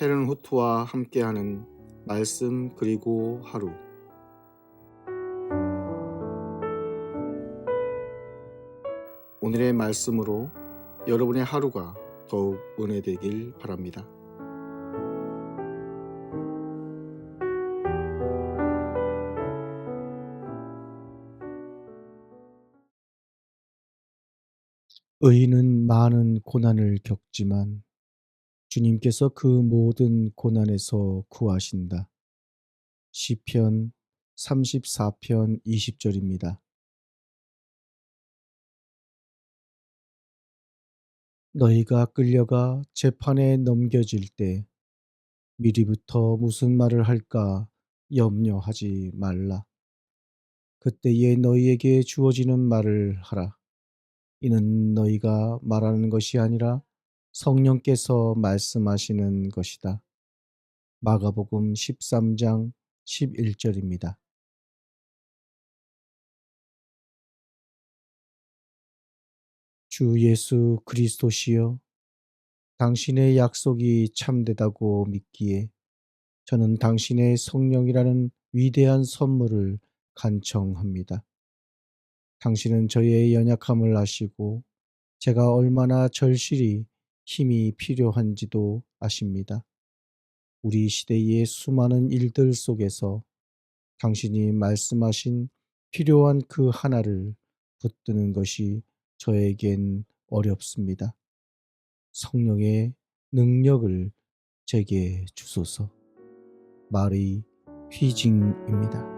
헤른 후트와 함께하는 말씀 그리고 하루 오늘의 말씀으로 여러분의 하루가 더욱 은혜되길 바랍니다. 의인은 많은 고난을 겪지만 주님께서 그 모든 고난에서 구하신다. 시편 34편 20절입니다. 너희가 끌려가 재판에 넘겨질 때 미리부터 무슨 말을 할까 염려하지 말라. 그때에 너희에게 주어지는 말을 하라. 이는 너희가 말하는 것이 아니라 성령께서 말씀하시는 것이다. 마가복음 13장 11절입니다. 주 예수 그리스도시여, 당신의 약속이 참되다고 믿기에 저는 당신의 성령이라는 위대한 선물을 간청합니다. 당신은 저의 연약함을 아시고 제가 얼마나 절실히 힘이 필요한지도 아십니다. 우리 시대의 수많은 일들 속에서 당신이 말씀하신 필요한 그 하나를 붙드는 것이 저에겐 어렵습니다. 성령의 능력을 제게 주소서. 마리 휘징입니다.